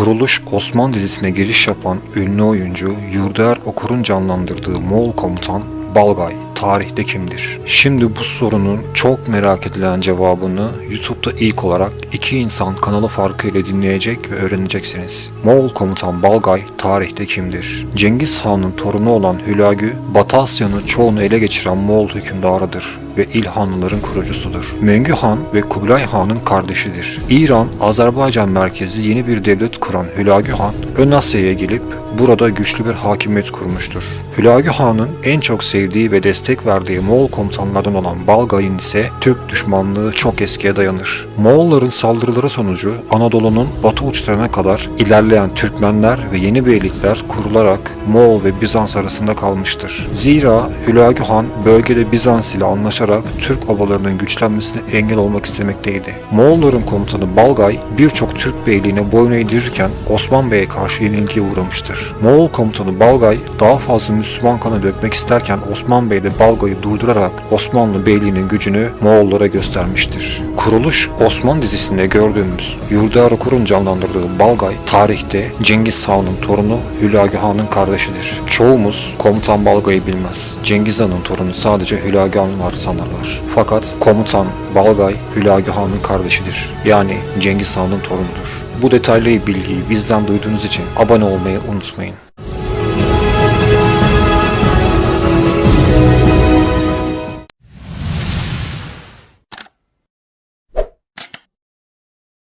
Kuruluş Osman dizisine giriş yapan ünlü oyuncu Yurdaer Okur'un canlandırdığı Moğol komutan Balgay tarihte kimdir? Şimdi bu sorunun çok merak edilen cevabını YouTube'da ilk olarak iki insan kanalı farkıyla dinleyecek ve öğreneceksiniz. Moğol komutan Balgay tarihte kimdir? Cengiz Han'ın torunu olan Hülagü, Batı Asya'nın çoğunu ele geçiren Moğol hükümdarıdır ve İlhanlıların kurucusudur. Mengü Han ve Kubilay Han'ın kardeşidir. İran, Azerbaycan merkezli yeni bir devlet kuran Hülagü Han, Ön Asya'ya gelip burada güçlü bir hakimiyet kurmuştur. Hülagü Han'ın en çok sevdiği ve destek verdiği Moğol komutanlardan olan Balgay'ın ise Türk düşmanlığı çok eskiye dayanır. Moğolların saldırıları sonucu Anadolu'nun batı uçlarına kadar ilerleyen Türkmenler ve yeni beylikler kurularak Moğol ve Bizans arasında kalmıştır. Zira Hülagü Han bölgede Bizans ile anlaşarak Türk obalarının güçlenmesine engel olmak istemekteydi. Moğolların komutanı Balgay birçok Türk beyliğine boyun eğdirirken Osman Bey'e karşı yenilgiye uğramıştır. Moğol komutanı Balgay daha fazla Müslüman kanı dökmek isterken Osman Bey de Balgay'ı durdurarak Osmanlı beyliğinin gücünü Moğollara göstermiştir. Kuruluş Osman dizisinde gördüğümüz Yurdaer Okur'un canlandırdığı Balgay tarihte Cengiz Han'ın torunu Hülagü Han'ın kardeşidir. Çoğumuz komutan Balgay'ı bilmez. Cengiz Han'ın torunu sadece Hülagü Han var sanırlar. Fakat komutan Balgay Hülagü Han'ın kardeşidir. Yani Cengiz Han'ın torunudur. Bu detaylı bilgiyi bizden duyduğunuz için abone olmayı unutmayın.